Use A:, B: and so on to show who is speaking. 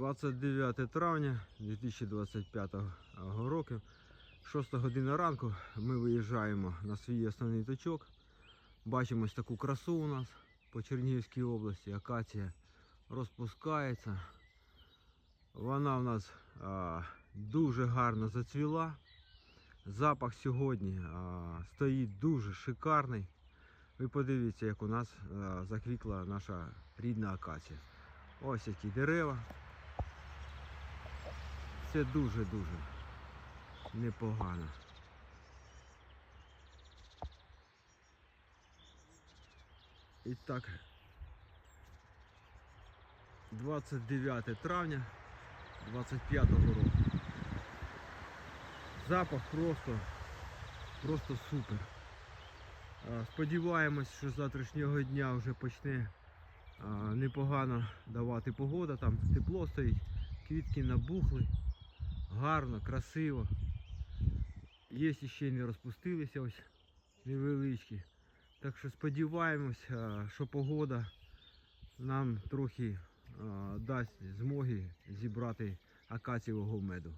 A: 29 травня 2025 року, 6 година ранку, ми виїжджаємо на свій основний точок. Бачимо ось таку красу у нас по Чернігівській області. Акація розпускається. Вона у нас а, дуже гарно зацвіла. Запах сьогодні а, стоїть дуже шикарний. Ви подивіться, як у нас а, заквітла наша рідна акація. Ось які дерева. Це дуже-дуже непогано. І так, 29 травня 25 року. Запах просто, просто супер. Сподіваємось, що з завтрашнього дня вже почне непогано давати погода, там тепло стоїть, квітки набухли, гарно, красиво. Є ще не розпустилися ось невеличкі. Так що сподіваємось, що погода нам трохи дасть змоги зібрати акацієвого меду.